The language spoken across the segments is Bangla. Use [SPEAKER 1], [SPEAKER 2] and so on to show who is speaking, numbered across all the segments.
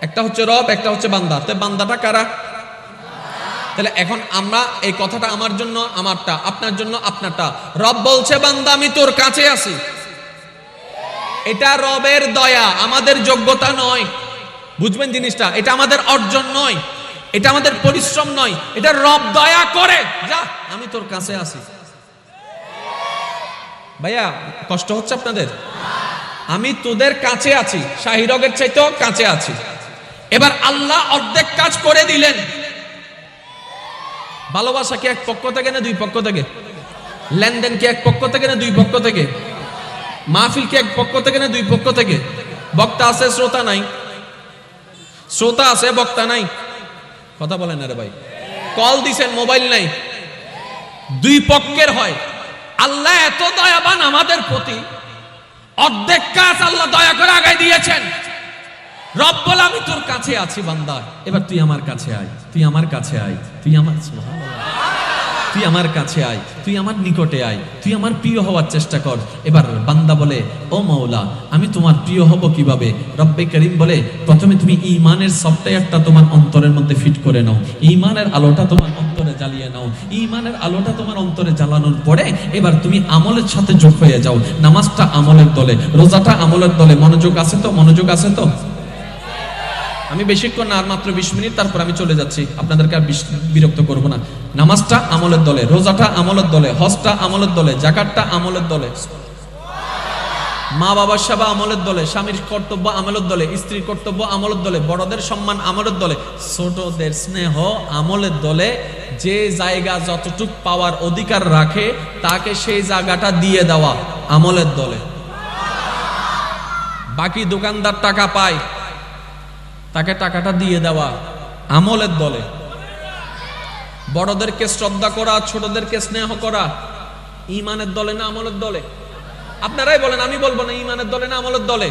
[SPEAKER 1] একটা হচ্ছে রব, একটা হচ্ছে বান্দা। তো বান্দাটা কারা? তাহলে এখন আমরা এই কথাটা আমার জন্য, আমারটা, আপনার জন্য, আপনারটা। রব বলছে, বান্দা, আমি তোর কাছে আছি। এটা রবের দয়া, আমাদের যোগ্যতা নয়। বুঝবেন জিনিসটা? এটা আমাদের অর্জন নয়। এটা আমাদের পরিশ্রম নয়। এটা রব দয়া করে, যা, আমি তোর কাছে আছি। ভাইয়া, কষ্ট হচ্ছে আপনাদের? আমি তোদের কাছে আছি। শাহিরগের চাইতেও কাছে আছি। এবার আল্লাহ অর্ধেক কাজ করে দিলেন। ভালোবাসা কি এক পক্ষ থেকে না দুই পক্ষ থেকে? লেনদেন কি এক পক্ষ থেকে না দুই পক্ষ থেকে? মাহফিল কি এক পক্ষ থেকে না দুই পক্ষ থেকে? বক্তা আছে, শ্রোতা নাই। শ্রোতা আছে, বক্তা নাই। কথা বলেন না রে ভাই। কল দিছেন, মোবাইল নাই। দুই পক্ষের হয়। আল্লাহ এত দয়াবান আমাদের প্রতি। অর্ধেক কাজ আল্লাহ দয়া করে আগায় দিয়েছেন। রব বলে আমি তোর কাছে আছি বান্দা। এবার তুই আমার কাছে আয়, তুই আমার কাছে আয়, তুই আমার তুই আমার কাছে আয়, তুই আমার নিকটে আয়, তুই আমার প্রিয় হওয়ার চেষ্টা কর। এবার বান্দা বলে, ও মাওলা, আমি তোমার প্রিয় হব কীভাবে? রব্বে করিম বলে, প্রথমে তুমি ইমানের সফটওয়্যারটা তোমার অন্তরের মধ্যে ফিট করে নাও। ইমানের আলোটা তোমার অন্তরে জ্বালিয়ে নাও। ইমানের আলোটা তোমার অন্তরে জ্বালানোর পরে এবার তুমি আমলের সাথে যোগ হয়ে যাও। নামাজটা আমলের দলে, রোজাটা আমলের দলে। মনোযোগ আছে তো? মনোযোগ আছে তো? আমি বেশিক্ষণ না আর মাত্র বিশ মিনিট, তারপর আমি চলে যাচ্ছি। আপনাদেরকে আর বিরক্ত করব না। নামাজটা আমলের দলে, রোজাটা আমলের দলে, হজটা আমলের দলে, জাকাতটা আমলের দলে। মা বাবার সেবা আমলের দলে, স্বামীর কর্তব্য আমলের দলে, স্ত্রীর কর্তব্য আমলের দলে, বড়দের সম্মান আমলের দলে, ছোটদের স্নেহ আমলের দলে, যে জায়গা যতটুক পাওয়ার অধিকার রাখে, তাকে সেই জায়গাটা দিয়ে দেওয়া আমলের দলে। বাকি দোকানদার টাকা পায়। তাকে টাকাটা দিয়ে দেওয়া, আমলের দলে। বড়দেরকে শ্রদ্ধা করা, ছোটদেরকে স্নেহ করা ইমানের দলে না আমলের দলে? আপনারাই বলেন, আমি বলব না ইমানের দলে না আমলের দলে?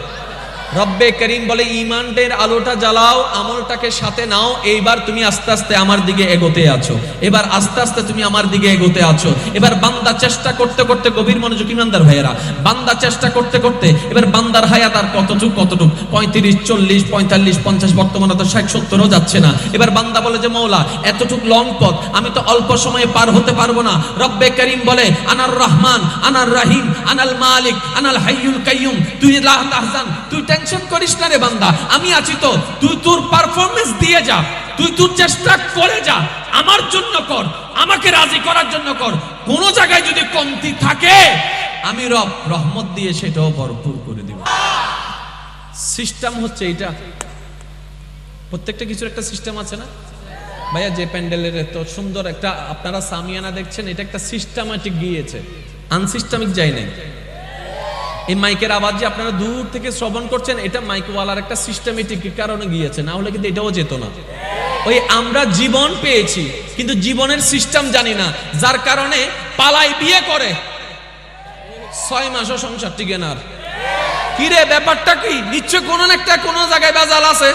[SPEAKER 1] রব্বে করিম বলে ইমানটের আলোটা জ্বালাও, আমলটাকে সাথে নাও, এইবার তুমি আস্তে আস্তে আমার দিকে এগোতে আছো। এবার আস্তে আস্তে তুমি আমার দিকে এগোতে আছো। এবার বান্দা চেষ্টা করতে করতে গভীর মনোযোগ ইমানদার ভাইয়েরা, বান্দা চেষ্টা করতে করতে এবার বান্দার হায়াত আর কতটুক কতটুক? পঁয়ত্রিশ, চল্লিশ, পঁয়তাল্লিশ, পঞ্চাশ, বর্তমানে তো ষাট, সত্তরও যাচ্ছে না। এবার বান্দা বলে যে, মৌলা, এতটুক লং পথ, আমি তো অল্প সময়ে পার হতে পারব না। রব্বে করিম বলে, আনার রহমান, আনার রাহিম, আনাল মালিক, আনাল হাইয়ুল কাইয়ুম, তুই তুই টেনশন করিস না রে বান্দা। আমি আছি তো। তুই তোর পারফরমেন্স দিয়ে যা। তুই তোর চেষ্টা করে যা। আমার জন্য কর। আমাকে রাজি করার জন্য কর। কোন জায়গায় যদি কমতি থাকে, আমি রব রহমত দিয়ে সেটাও ভরপুর করে দিব। সিস্টেম হচ্ছে এটা প্রত্যেকটা কিছুর একটা সিস্টেম আছে না? ভাইয়া, যে প্যান্ডেলের এত সুন্দর একটা, আপনারা সামিয়ানা দেখছেন, এটা একটা সিস্টেমেটিক গিয়েছে। আনসিস্টেমিক যাই নাই। এই মাইকের আওয়াজ যে আপনারা দূর থেকে শ্রবণ করছেন, এটা মাইকওয়ালার একটা সিস্টেমেটিক কারণে গিয়েছে, না হলে কিন্তু এটাও যেত না। ওই আমরা জীবন পেয়েছি, কিন্তু জীবনের সিস্টেম জানি না, যার কারণে পালাই বিয়ে করে। ছয় মাসও সংসার টিকে না কিরে, ব্যাপারটা কি? নিশ্চয় কোনো একটা কোনো জায়গায় বাজাল আছে।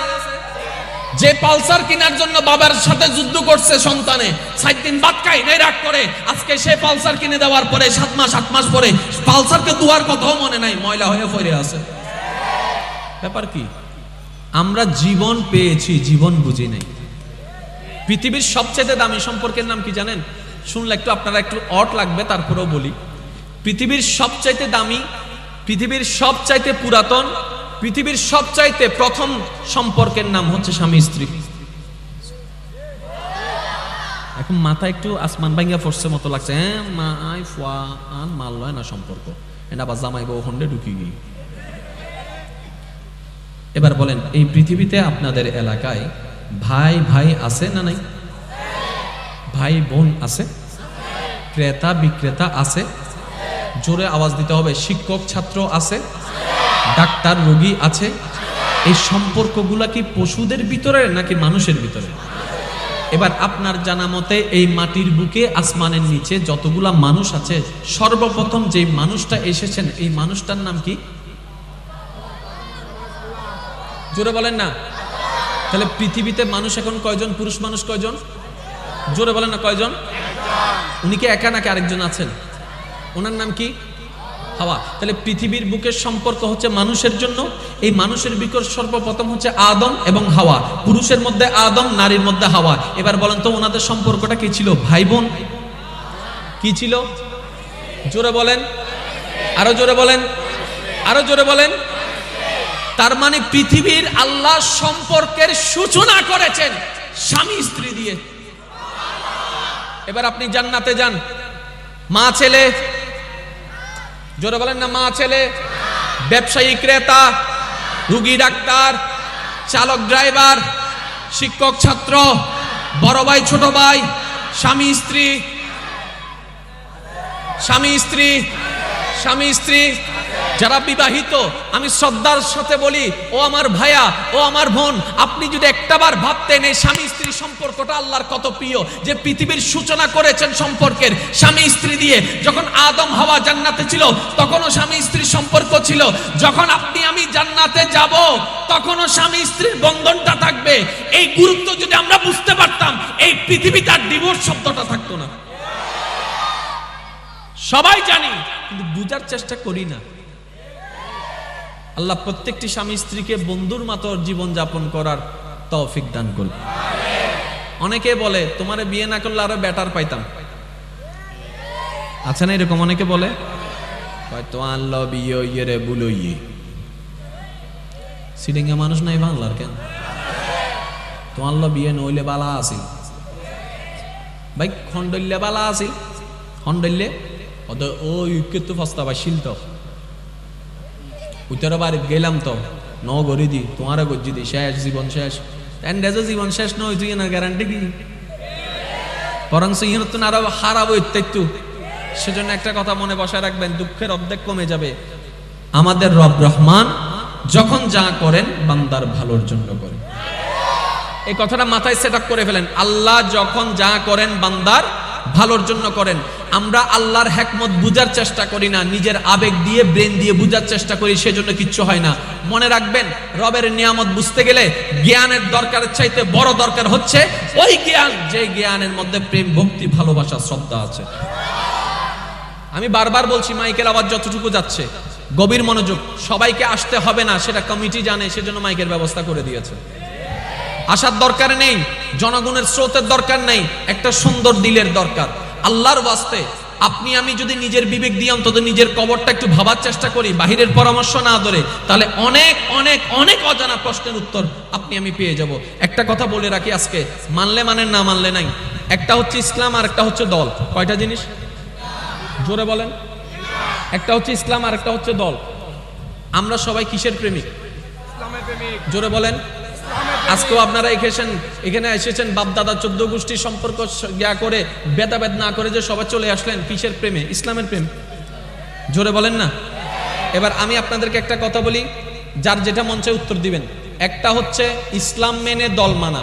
[SPEAKER 1] যে পালসার কেনার জন্য বাবার সাথে যুদ্ধ করছে সন্তানে সাত দিন বাদ খাই নাই রাগ করে। আজকে সে পালসার কিনে দেওয়ার পরে, সাত মাস, আট মাস পরে, পালসারকে দুয়ার কথাও মনে নাই, ময়লা হয়ে পড়ে আছে। ব্যাপার কি? আমরা জীবন পেয়েছি, জীবন বুঝি নাই। পৃথিবীর সবচেয়ে দামি সম্পর্কের নাম কি জানেন? শুনলে একটু আপনারা একটু অট লাগবে, তারপরেও বলি। পৃথিবীর সবচাইতে দামি, পৃথিবীর সবচাইতে পুরাতন পৃথিবীর সবচাইতে প্রথম সম্পর্কের নাম হচ্ছে স্বামী স্ত্রী। এখন মাথা একটু আসমান ভাঙ্গা ফোর্সের মতো লাগছে। হ্যাঁ মাল, লয় না সম্পর্ক। এটা জামাই বউ হন্ডে ঢুকি গিয়ে। এবার বলেন, এই পৃথিবীতে আপনাদের এলাকায় ভাই ভাই আছে না নাই? ভাই, বোন আছে? ক্রেতা, বিক্রেতা আছে? জোরে আওয়াজ দিতে হবে, শিক্ষক, ছাত্র আছে? ডাক্তার রোগী আছে? এই সম্পর্কগুলা কি পশুদের ভিতরে নাকি মানুষের ভিতরে? এবার আপনার জানা মতে এই মাটির বুকে, আসমানের নিচে যতগুলা মানুষ আছে, সর্বপ্রথম যে মানুষটা এসেছেন, এই মানুষটার নাম কি? জোরে বলেন না। তাহলে পৃথিবীতে মানুষ এখন কয়জন? পুরুষ মানুষ কয়জন? জোরে বলেন না, কয়জন? উনি কি একা নাকি আরেকজন আছেন? ওনার নাম কি? হাওয়া। তাহলে পৃথিবীর বুকের সম্পর্ক হচ্ছে মানুষের জন্য, এই মানুষের বিকট সর্বপ্রথম হচ্ছে আদম এবং হাওয়া। পুরুষের মধ্যে আদম, নারীর মধ্যে হাওয়া। এবার বলেন তো ওনাদের সম্পর্কটা কি ছিল? ভাই বোন কি ছিল? জোরে বলেন। আরও জোরে বলেন। আরও জোরে বলেন। তার মানে পৃথিবীর আল্লাহ সম্পর্কের সূচনা করেছেন। স্বামী, স্ত্রী দিয়ে। এবার আপনি জান্নাতে যান। মা, ছেলে জোরে বলেন না, মা ছেলে, ব্যবসায়ী, ক্রেতা, রুগী, ডাক্তার, চালক, ড্রাইভার, শিক্ষক, ছাত্র, বড় ভাই, ছোট ভাই, স্বামী, স্ত্রী স্বামী স্ত্রী স্বামী, স্ত্রী যারা বিবাহিত, আমি শ্রদ্ধার সাথে বলি, ও আমার ভাইয়া, ও আমার বোন, আপনি যদি একটাবার ভাবতেন এই স্বামী স্ত্রী সম্পর্কটা আল্লাহর কত প্রিয়, যে পৃথিবীর সূচনা করেছেন সম্পর্কের স্বামী স্ত্রী দিয়ে, যখন আদম হাওয়া জান্নাতে ছিল, তখনও স্বামী স্ত্রীর সম্পর্ক ছিল, যখন আপনি আমি জান্নাতে যাব, তখনও স্বামী স্ত্রীর বন্ধনটা থাকবে। এই গুরুত্ব যদি আমরা বুঝতে পারতাম, এই পৃথিবীতে তার ডিভোর্স শব্দটা থাকতো না। সবাই জানি, কিন্তু বুঝার চেষ্টা করি না। আল্লাহ প্রত্যেকটি স্বামী স্ত্রীকে বন্ধুর মতো জীবন যাপন করার তৌফিক দান করবে অনেকে বলে, তোমারে বিয়ে না করলে আরও বেটার পাইতাম। আছে না এরকম অনেকে বলে? হয়তো আনলো বিয়ে ইয়ে রে বুলো ইয়ে। সিডিঙ্গা মানুষ নাই বাংলার কেন? তোমার লো বিয়ে নইলে বালা আছিল। ভাই খন্ডল্যে বালা আছিল। খন্ডল্যে অত ওই কিন্তু ফস্তা পাইছিল তো উত্তর বাড়ি গেলাম তো। ন গড়ি দি, তোমার গজ্জি দি, শেষ, জীবন শেষ। এন্ডেজও জীবন শেষ নয়, তুই না গ্যারান্টি কি? বরং ইহন তো আরও হারাবো ইত্যাদি সেজন্য একটা কথা মনে বসায় রাখবেন, দুঃখের অর্ধেক কমে যাবে। আমাদের রব রহমান যখন যা করেন, বান্দার ভালোর জন্য করেন। এই কথাটা মাথায় সেট করে ফেলেন। আল্লাহ যখন যা করেন, বান্দার ভালোর জন্য করেন। আমরা আল্লাহর হ্যাকমত বুঝার চেষ্টা করি না, নিজের আবেগ দিয়ে, ব্রেন দিয়ে বুঝার চেষ্টা করি, সেজন্য কিচ্ছু হয় না। মনে রাখবেন, রবের নিয়ামত বুঝতে গেলে জ্ঞানের দরকারের চাইতে বড় দরকার হচ্ছে ওই জ্ঞান, যে জ্ঞানের মধ্যে প্রেম, ভক্তি, ভালোবাসা, শ্রদ্ধা আছে। আমি বারবার বলছি মাইকেল আবার যতটুকু যাচ্ছে, গভীর মনোযোগ, সবাইকে আসতে হবে না, সেটা কমিটি জানে, সেজন্য মাইকের ব্যবস্থা করে দিয়েছে। আসার দরকার নেই জনগণের স্রোতের দরকার নেই একটা সুন্দর দিলের দরকার। আল্লাহর বাস্তে আপনি আমি যদি নিজের বিবেক দিয়ে অন্তত নিজের কবরটা একটু ভাবার চেষ্টা করি বাহিরের পরামর্শ না ধরে তাহলে অনেক অনেক অনেক অজানা প্রশ্নের উত্তর আপনি আমি পেয়ে যাব। একটা কথা বলে রাখি আজকে মানলে মানেন না মানলে নাই। একটা হচ্ছে ইসলাম আর একটা হচ্ছে দল। কয়টা জিনিস? জোরে বলেন। একটা হচ্ছে ইসলাম আর একটা হচ্ছে দল। আমরা সবাই কিসের প্রেমিক। জোরে বলেন। আজকেও আপনারা এসেছেন এখানে এসেছেন বাপ দাদা চোদ্দ গোষ্ঠীর সম্পর্ক ইয়া করে, ভেদাভেদ না করে যে সবাই চলে আসলেন, কিসের প্রেমে? ইসলামের প্রেম। জোরে বলেন না? এবার আমি আপনাদেরকে একটা কথা বলি, যার যেটা মঞ্চে উত্তর দিবেন। একটা হচ্ছে ইসলাম মেনে দল মানা।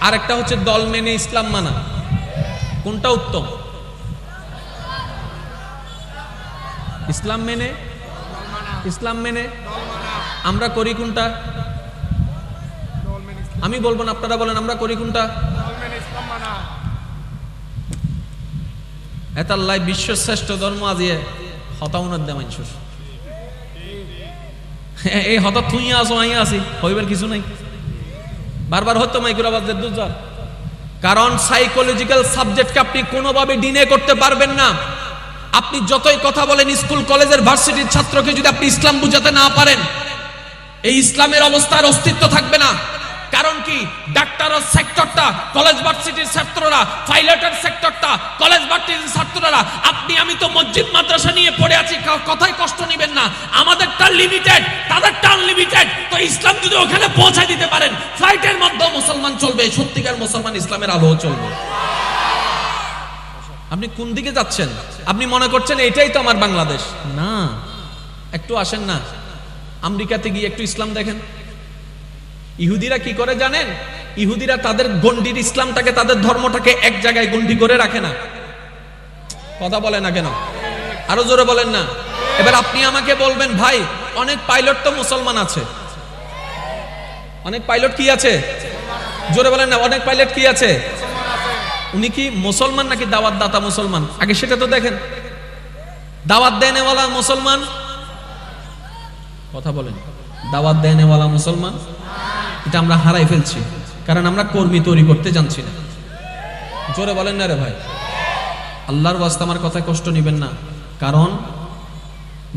[SPEAKER 1] আর একটা হচ্ছে দল মেনে ইসলাম মানা। কোনটা উত্তম? ইসলাম মেনে? ইসলাম মেনে? আমরা করি কোনটা? আমি বলব না, আপনারা বলেন, আমরা করি কোনটা? এতাল্লাই বিশ্ব শ্রেষ্ঠ ধর্ম আজিয়ে হতাউনার দে মানুষ এই হতা তুই আসো আই আসি হইবার কিছু নাই। বারবার হতো মাইকুর আবাজ দুজার কারণ সাইকোলজিক্যাল সাবজেক্টকে আপনি কোনোভাবে ডিনে করতে পারবেন না। আপনি যতই কথা বলেন, স্কুল, কলেজের ভার্সিটির ছাত্রকে যদি আপনি ইসলাম বুঝাতে না পারেন এই ইসলামের অবস্থার অস্তিত্ব থাকবে না। কারণ কি? ডাক্তারের সেক্টরটা, কলেজ ভার্সিটির ছাত্ররা, পাইলটের সেক্টরটা, কলেজ ভার্সিটির ছাত্ররা, আপনি, আমি তো মসজিদ, মাদ্রাসা নিয়ে পড়ে আছি কথায় কষ্ট নেবেন না। আমাদেরটা লিমিটেড তাদেরটা আনলিমিটেড তো ইসলাম যদি ওখানে পৌঁছায় দিতে পারেন ফ্লাইটের মধ্যে মুসলমান চলবে, সত্যিকার মুসলমান ইসলামের আলো চলবে। আপনি কোন দিকে যাচ্ছেন? আপনি মনে করছেন এটাই তো আমার বাংলাদেশ? না। একটু আসেন না। আমেরিকাতে গিয়ে একটু ইসলাম দেখেন। ইহুদিরা কি করে জানেন? ইহুদিরা তাদের গন্ডির ইসলামটাকে, তাদের ধর্মটাকে এক জায়গায় গন্ডি করে রাখে না। কথা বলে না কেন? আরও জোরে বলেন না। এবার আপনি আমাকে বলবেন, ভাই, অনেক পাইলট তো মুসলমান আছে। অনেক পাইলট কি আছে? জোরে বলেন না, অনেক পাইলট কি আছে? উনি কি মুসলমান নাকি দাওয়াত দাতা মুসলমান? আগে সেটা তো দেখেন। দাওয়াত দেনেওয়ালা মুসলমান কথা বলেন। দাওয়াত দেনেওয়ালা মুসলমান, এটা আমরা হারাই ফেলছি, কারণ আমরা কর্মী তৈরি করতে জানছি না। জোরে বলেন না রে ভাই। আল্লাহর ওয়াস্তে আমার কথায় কষ্ট নেবেন না, কারণ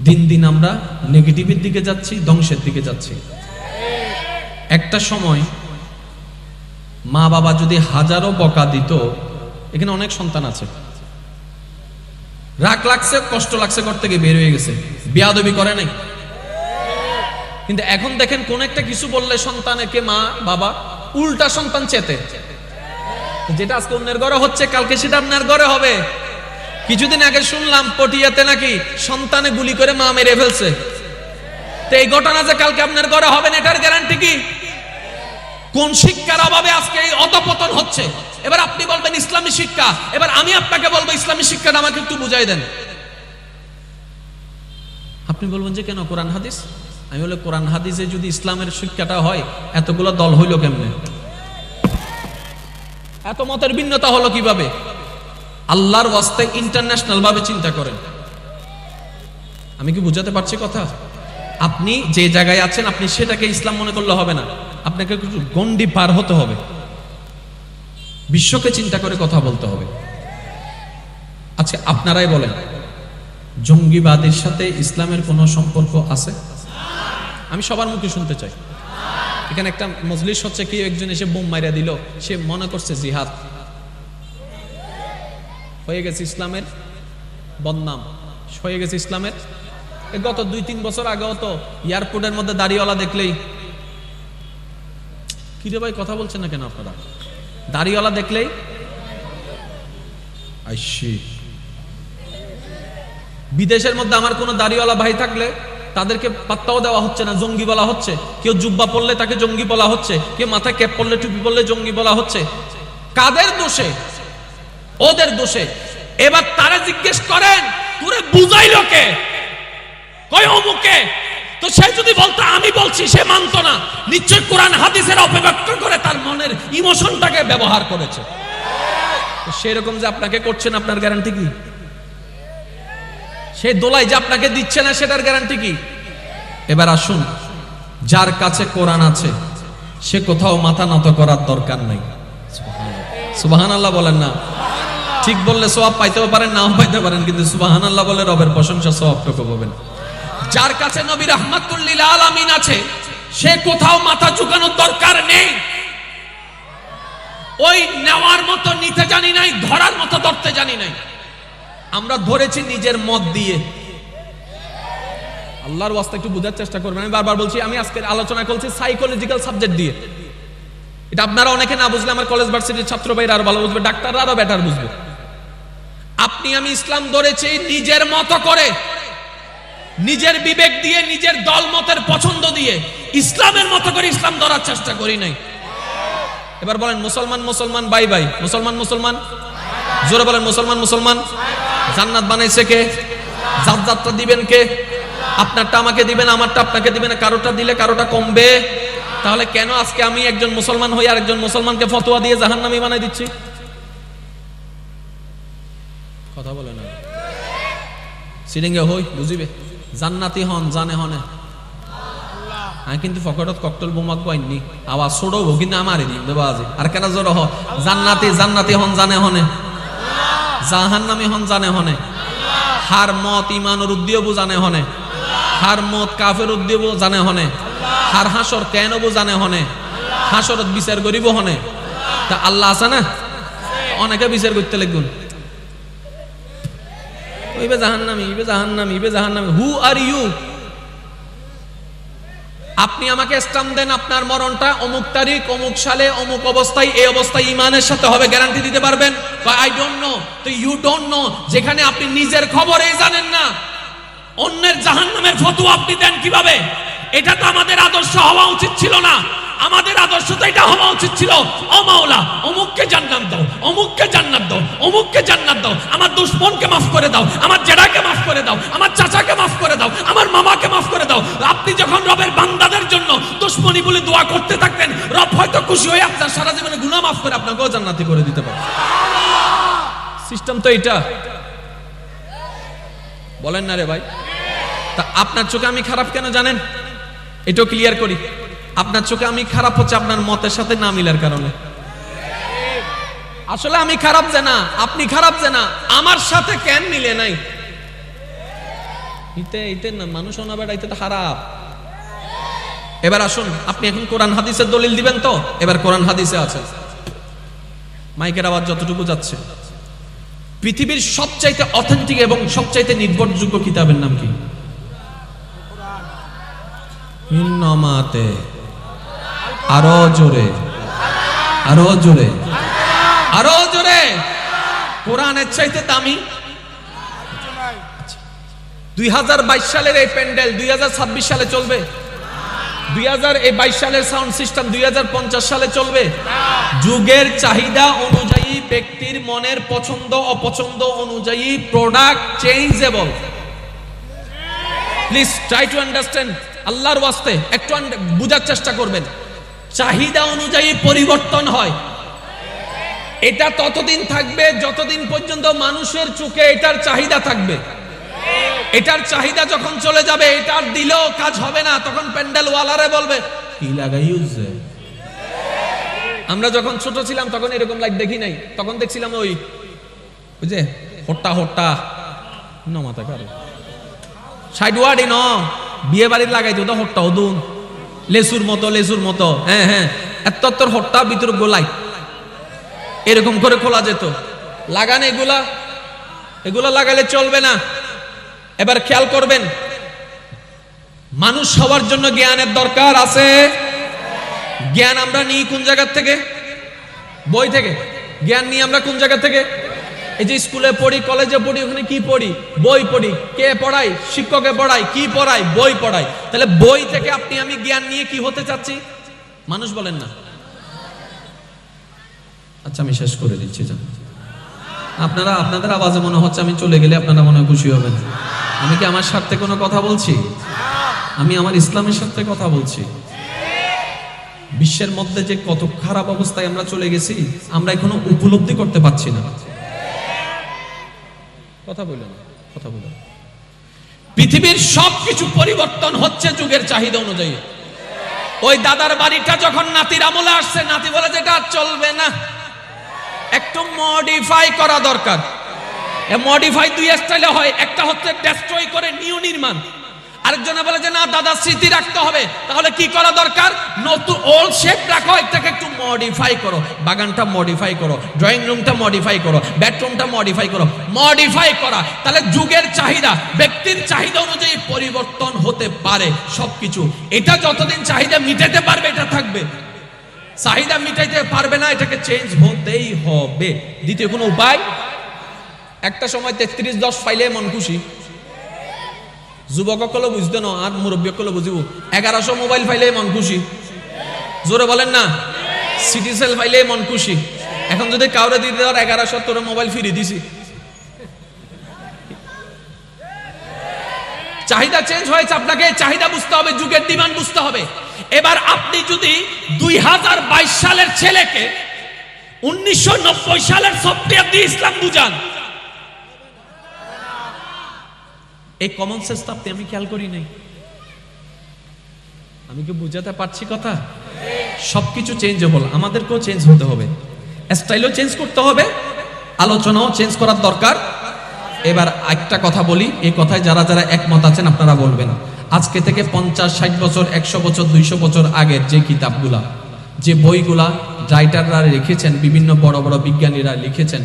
[SPEAKER 1] দিন দিন আমরা নেগেটিভের দিকে যাচ্ছি, ধ্বংসের দিকে যাচ্ছি। একটা সময় মা বাবা যদি হাজারো বকা দিত, এখানে অনেক সন্তান আছে। রাগ লাগছে, কষ্ট লাগছে, ঘর থেকে বের হয়ে গেছে। বিয়াদবি করে নাই। কিন্তু এখন দেখেন কোন একটা কিছু বললে সন্তানকে মা, বাবা, উল্টা সন্তান চেতে। যেটা আজকে অন্যের ঘরে হচ্ছে, কালকে সেটা আপনার ঘরে হবে। কিছুদিন আগে শুনলাম, পটিয়াতে নাকি সন্তানে গুলি করে মা মেরে ফেলছে। তো এই ঘটনা যে কালকে আপনার ঘরে হবে না, এটার গ্যারান্টি কি? কোন শিক্ষার অভাবে আজকে এই অধপতন হচ্ছে? এবার আপনি বলবেন ইসলামী শিক্ষা। এবার আমি আপনাকে বলব, ইসলামী শিক্ষাটা আমাকে একটু বুঝাই দেন। আপনি বলবেন যে কেন? কোরআন, হাদিস? আমি বলে, কোরআন হাদিসে যদি ইসলামের শিক্ষাটা হয়, এতগুলো দল হইল কেমনে? এত মতের ভিন্নতা হলো কীভাবে? আল্লাহর ওয়াস্তে ইন্টারন্যাশনাল ভাবে চিন্তা করেন। আমি কি বুঝাতে পারছি কথা? আপনি যে জায়গায় আছেন, আপনি সেটাকে ইসলাম মনে করলে হবে না। আপনাকে কিছু গন্ডি পার হতে হবে। বিশ্বকে চিন্তা করে কথা বলতে হবে। আচ্ছা আপনারাই বলেন, জঙ্গিবাদের সাথে ইসলামের কোনো সম্পর্ক আছে? আমি সবার মুখে শুনতে চাই। এখানে একটা মজলিস হচ্ছে কি একজন এসে বোম মারিয়া দিল। সে মনে করছে জিহাদ। হয়ে গেছে ইসলামের বদনাম। হয়ে গেছে ইসলামের। গত দুই তিন বছর আগেও তো এয়ারপোর্টের মধ্যে দাড়িওয়ালা দেখলেই। কিরে ভাই কথা বলছেন না কেন আপনারা? দাড়িওয়ালা দেখলেই? আইসি। বিদেশের মধ্যে আমার কোনো দাড়িওয়ালা ভাই থাকলে তাদেরকে পাত্তাও দেওয়া হচ্ছে না, জঙ্গি বলা হচ্ছে। কেউ জুব্বা পড়লে তাকে জঙ্গি বলা হচ্ছে, কেউ মাথায় ক্যাপ পড়লে টুপি পড়লে জঙ্গি বলা হচ্ছে। কাদের দোষে? ওদের দোষে। এবার তারা জিজ্ঞেস করেন, তোরে বুঝাইলো কে? কয়, অমুকে? তো সে যদি বলতো, আমি বলছি, সে মানতো না। নিশ্চয় কোরআন হাদিসের অপব্যক্ত করে তার মনের ইমোশনটাকে ব্যবহার করেছে। সেরকম যে আপনাকে করছেন, আপনার গ্যারান্টি কি? সেই দোলাই যে আপনাকে দিচ্ছে না, সেটার গ্যারান্টি কি? এবার আসুন, যার কাছে কোরআন আছে, সে কোথাও মাথা নত করার দরকার নাই। সুবাহান আল্লাহ বলেন না। ঠিক বললে সব পাইতেও পারেন, নাও পাইতে পারেন, কিন্তু সুবাহান আল্লাহ বলে রবের প্রশংসা সবটুকু পাবেন। যার কাছে নবী রহমাতুল্লিল আলামিন আছে, সে কোথাও মাথা চুকানোর দরকার নেই। ওই নেওয়ার মতো, নিতে জানি নাই, ধরার মতো, ধরতে জানি নাই। আমরা ধরেছি নিজের মত দিয়ে। আল্লাহর ওয়াস্তে একটু বোঝার চেষ্টা করবেন। আমি বারবার বলছি, আমি আজকে আলোচনা করছি সাইকোলজিক্যাল সাবজেক্ট দিয়ে। এটা আপনারা অনেকে না বুঝলে আমার কলেজ ভার্সিটির ছাত্র ভাইরা আরও ভালো বুঝবে, ডাক্তাররা আরও বেটার বুঝবে। আপনি আমি ইসলাম ধরেছি নিজের মতো করে, নিজের বিবেক দিয়ে, নিজের দল মতের পছন্দ দিয়ে, ইসলামের মতো করে ইসলাম ধরার চেষ্টা করি নাই। এবার বলেন, মুসলমান মুসলমান, বাই বাই। মুসলমান মুসলমান? জোরে বলেন, মুসলমান মুসলমান? জান্নাত বানাইছে কে? জাত জাতটা দিবেন কে? আপনারটা আমাকে দিবেন, আমারটা আপনাকে দিবেন কারোটা দিলে কারোটা কমবে। তাহলে কেন আজকে আমি একজন মুসলমান হই আর একজন মুসলমানকে ফতোয়া দিয়ে জাহান্নামী বানাই দিচ্ছি? কথা বলে না। সিরিঙ্গে হই, বুঝিবে? জান্নাতি হন, জানে হনে। আমি কিন্তু ফকটত ককটল বোমাক পাইনি আওয়াজ ছোড়বো কিন্তু আমারই দিন দেবাজি আর কেন জোর হ? জান্নাতি জান্নাতি হন, জানে হনে। জাহান্নামি হন, জানে হনে। হার মত ইমানের উদ্দিয়বু, জানে হনে। হার মত কাফের উদ্দিয়বু, জানে হনে। হার হাসর কেন বু জানে হনে। হাসরত বিচার করিব হনে। তা আল্লাহ আছে না? অনেকে বিচার করতে লাগুন ইবে জাহান্নামি ইবে জাহান্নামি ইবে জাহান্নামি। হু আর ইউ আপনি আমাকে স্টাম্প দেন, আপনার মরণটা অমুক তারিখ, অমুক সালে, অমুক অবস্থায়, এই অবস্থায় ইমানের সাথে হবে গ্যারান্টি দিতে পারবেন? আই ডোন্ট নো তো ইউ ডোন্ট নো যেখানে আপনি নিজের খবরেই জানেন না। অন্যের জাহান্নামের ফতোয়া আপনি দেন কীভাবে? এটা তো আমাদের আদর্শ হওয়া উচিত ছিল না। আমাদের আদর্শ তো এটা হওয়া উচিত ছিল। ও মাওলা, অমুককে জান্নাত দাও, অমুককে জান্নাত দাও, অমুককে জান্নাত দাও। আমার দুশ্মনকে মাফ করে দাও, আমার জেডাকে মাফ করে দাও, আমার চাচাকে মাফ করে দাও, আমার মামাকে মাফ করে দাও। আপনি যখন রবের বান্দাদের জন্য দুশ্মনী বলে দোয়া করতে থাকতেন, রব হয়তো খুশি হয়ে আপনার সারা জীবনে গুনাহ মাফ করে আপনাকেও জান্নাতি করে দিতে পারে সিস্টেম তো এটা বলেন না রে ভাই। তা আপনার চোখে আমি খারাপ কেন জানেন? এটাও ক্লিয়ার করি। আপনার চোখে আমি খারাপ হচ্ছে, আপনার মতের সাথে না মিলার কারণে। আসলে আমি খারাপ যে না, আপনি খারাপ যে না, আমার সাথে কেন মিলে নাই? ইতে ইতে না, মানুষ না বেড়া ইতে তো খারাপ। এবার আসুন, আপনি এখন কোরআন হাদিসের দলিল দিবেন তো? এবার কোরআন হাদিসে আছে। মাইকের আওয়াজ যতটুকু যাচ্ছে। পৃথিবীর সবচাইতে অথেন্টিক এবং সবচাইতে নির্ভরযোগ্য কিতাবের নাম কি? হিন্নমাতে আরও জোরে। আরও জোরে। আরও জোরে। কোরআনের চাইতে দামি। দুই হাজার বাইশ সালের এই প্যান্ডেল দুই হাজার ছাব্বিশ সালে চলবে। দুই হাজার এই বাইশ সালের সাউন্ড সিস্টেম দুই হাজার পঞ্চাশ সালে চলবে। যুগের চাহিদা অনুযায়ী ব্যক্তির মনের পছন্দ, অপছন্দ অনুযায়ী product changeable please try to understand আল্লাহর ওয়াস্তে একটু বুঝার চেষ্টা করবেন। চাহিদা অনুযায়ী পরিবর্তন হয়। এটা ততদিন থাকবে, যতদিন পর্যন্ত মানুষের চোখে এটার চাহিদা থাকবে। এটার চাহিদা যখন চলে যাবে, এটার দিলেও কাজ হবে না, তখন প্যান্ডেল ওয়ালারে বলবে, কি লাগাই আমরা যখন ছোট ছিলাম, তখন এরকম লাইট দেখি নাই। তখন দেখছিলাম ওই বুঝে হট্টা হট্টা। ন মাথা কারও। সাইড ওয়ার্ডে ন। বিয়ে বাড়ির লাগাইতো তো হট্টা ওদুন লেসুর মতো লেসুর মতো। হ্যাঁ হ্যাঁ। এত হট্টা ভিতর গোলাই। এরকম করে খোলা যেত। লাগান এগুলা। এগুলা লাগালে চলবে না। এবার খেয়াল করবেন। মানুষ হওয়ার জন্য জ্ঞানের দরকার আছে। জ্ঞান আমরা নিই কোন জায়গা থেকে? বই থেকে। জ্ঞান নিই আমরা কোন জায়গা থেকে? এই যে স্কুলে পড়ি, কলেজে পড়ি, ওখানে কি পড়ি? বই পড়ি। কে পড়াই শিক্ষকে পড়াই কি পড়াই বই পড়াই তাহলে বই থেকে আপনি, আমি জ্ঞান নিয়ে কি হতে চাচ্ছি? মানুষ বলেন না। আচ্ছা আমি শেষ করে দিচ্ছি, যান। আপনারা, আপনাদের আওয়াজে মনে হচ্ছে আমি চলে গেলে আপনারা মনে খুশি হবেন। আমি কি আমার স্বার্থে কোনো কথা বলছি? আমি আমার ইসলামের স্বার্থে কথা বলছি। বিশ্বের মধ্যে যে কত খারাপ অবস্থায় আমরা চলে গেছি, আমরা এখনও উপলব্ধি করতে পারছি না। কথা বললেন কথা বললেন। পৃথিবীর সবকিছু পরিবর্তন হচ্ছে যুগের চাহিদা অনুযায়ী। ওই দাদার বাড়িটা যখন নাতির আমলে আসছে, নাতি বলে যেটা চলবে না। একটু মডিফাই করা দরকার। মডিফাই দুই স্টাইলে হয়, একটা হচ্ছে ডেস্ট্রয় করে নিউ নির্মাণ। আরেকজনে বলে যে, না, দাদা, স্মৃতি রাখতে হবে। তাহলে কি করা দরকার? নতুন ওল্ড শেপ রাখো, এটাকে একটু মডিফাই করো। বাগানটা মডিফাই করো ড্রয়িং রুমটা মডিফাই করো বেডরুমটা মডিফাই করো। মডিফাই করা। তাহলে যুগের চাহিদা, ব্যক্তির চাহিদা অনুযায়ী পরিবর্তন হতে পারে সবকিছু। এটা যতদিন চাহিদা মিটাতে পারবে, এটা থাকবে। চাহিদা মিটাইতে পারবে না, এটাকে চেঞ্জ হতেই হবে। দ্বিতীয় কোনো উপায়? একটা সময় তেত্রিশ দশ ফাইলে মন খুশি। যুবক সকলে বুঝতে ন আর মুরব্বী সকলে বুঝিব। এগারোশো মোবাইল ফাইলে মন খুশি। জোরে বলেন না? সিটি সেল ফাইলে মন খুশি। এখন যদি কাউরে দিতে দেওয়ার এগারোশো, তোর মোবাইল ফিরিয়ে দিছি। চাহিদা চেঞ্জ হয়েছে আপনাকে, চাহিদা বুঝতে হবে, যুগের ডিমান্ড বুঝতে হবে। এবার আপনি যদি দুই হাজার বাইশ সালের ছেলেকে উনিশশো নব্বই সালের সফটওয়্যার দিয়ে ইসলাম বুঝান এই কমন সেন্সটা আপনি আমি খেয়াল করি নাই। আমি কি বুঝাতে পারছি কথা? সবকিছু চেঞ্জেবল আমাদেরকেও চেঞ্জ হতে হবে। স্টাইলও চেঞ্জ করতে হবে। আলোচনাও চেঞ্জ করার দরকার। এবার একটা কথা বলি। এই কথায় যারা যারা একমত আছেন, আপনারা বলবেন। আজকে থেকে পঞ্চাশ, ষাট বছর, একশো বছর, দুইশো বছর আগের যে কিতাবগুলা, যে বইগুলা রাইটাররা লিখেছেন বিভিন্ন বড় বড় বিজ্ঞানীরা লিখেছেন,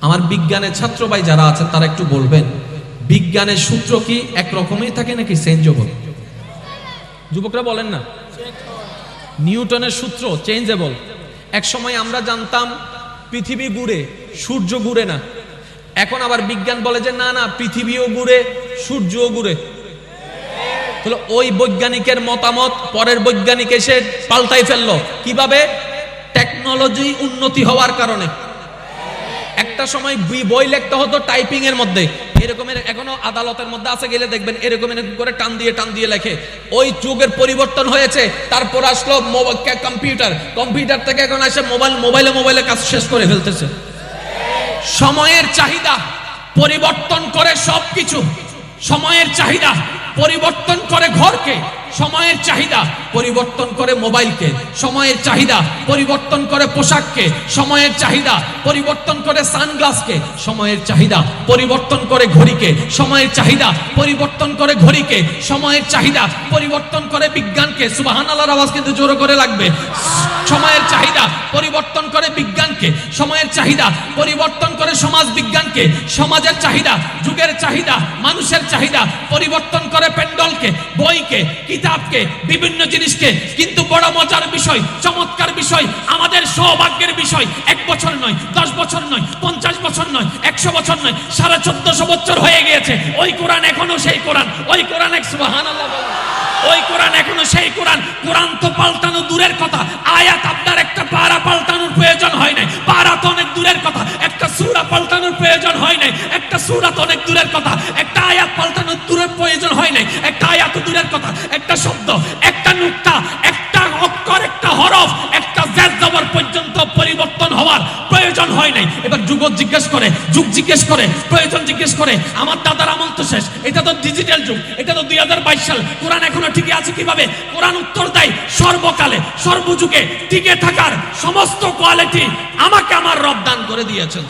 [SPEAKER 1] আমার বিজ্ঞানের ছাত্র ভাই যারা আছেন তারা একটু বলবেন। বিজ্ঞানের সূত্র কি একরকমই থাকে নাকি চেঞ্জেবল যুবকরা বলেন না। নিউটনের সূত্র চেঞ্জেবল। এক সময় আমরা জানতাম, পৃথিবী ঘুরে সূর্য ঘুরে না। এখন আবার বিজ্ঞান বলে যে, না না, পৃথিবীও ঘুরে, সূর্যও ঘুরে। তাহলে ওই বৈজ্ঞানিকের মতামত পরের বৈজ্ঞানিক এসে পাল্টাই ফেলল। কীভাবে? টেকনোলজি উন্নতি হওয়ার কারণে। একটা সময় বই লিখতে হতো টাইপিং এর মধ্যে। এরকমের এখনও আদালতের মধ্যে আছে, গেলে দেখবেন এরকম এরকম করে টান দিয়ে টান দিয়ে লেখে। ওই যুগের পরিবর্তন হয়েছে, তারপর আসলো কম্পিউটার। কম্পিউটার থেকে এখন আসে মোবাইল, মোবাইলে মোবাইলে কাজ শেষ করে ফেলতেছে। সময়ের চাহিদা পরিবর্তন করে সবকিছু। সময়ের চাহিদা পরিবর্তন করে ঘরকে। সময়ের চাহিদা পরিবর্তন করে মোবাইলকে, সময়ের চাহিদা পরিবর্তন করে পোশাককে, সময়ের চাহিদা পরিবর্তন করে সানগ্লাসকে, সময়ের চাহিদা পরিবর্তন করে ঘড়িকে, সময়ের চাহিদা পরিবর্তন করে ঘড়িকে, সময়ের চাহিদা পরিবর্তন করে বিজ্ঞানকে সুবাহান আল্লাহর আওয়াজ কিন্তু জোরে করে লাগবে। সময়ের চাহিদা পরিবর্তন করে বিজ্ঞানকে, সময়ের চাহিদা পরিবর্তন করে সমাজ বিজ্ঞানকে, সমাজের চাহিদা, যুগের চাহিদা, মানুষের চাহিদা পরিবর্তন করে পেন্ডলকে, বইকে কিতাবকে, বিভিন্ন জিনিসকে। কিন্তু বড় মজার বিষয়, চমৎকার বিষয়, আমাদের সৌভাগ্যের বিষয়, এক বছর নয়, দশ বছর নয়, পঞ্চাশ বছর নয়, একশো বছর নয়, সাড়ে চোদ্দশো বছর হয়ে গিয়েছে। ওই কোরআন এখনও সেই কোরআন, ওই কোরআন এক ওই কোরআন এখনও সেই কোরআন। কোরআন তো পাল্টানো দূরের কথা। আয়াত আপনার একটা পারা পাল্টানোর প্রয়োজন হয় নাই। পারা তো অনেক দূরের কথা। সূরা পাল্টানোর প্রয়োজন হয় নাই। একটা সুরা তো অনেক দূরের কথা। একটা আয়াত পাল্টানোর দূরের প্রয়োজন হয় নাই। একটা আয়াত দূরের কথা। একটা শব্দ, একটা নুক্তা, একটা অক্ষর, একটা হরফ, একটা জের জবর পর্যন্ত পরিবর্তন হওয়ার প্রয়োজন হয় নাই। এবার যুগ জিজ্ঞেস করে, যুগ জিজ্ঞেস করে, প্রয়োজন জিজ্ঞেস করে, আমার দাদার আমল তো শেষ, এটা তো ডিজিটাল যুগ, এটা তো দুই হাজার বাইশ সাল, কোরআন এখনও ঠিকই আছে কীভাবে? কোরআন উত্তর দেয়, সর্বকালে, সর্বযুগে টিকে থাকার সমস্ত কোয়ালিটি আমাকে আমার রব দান করে দিয়েছেন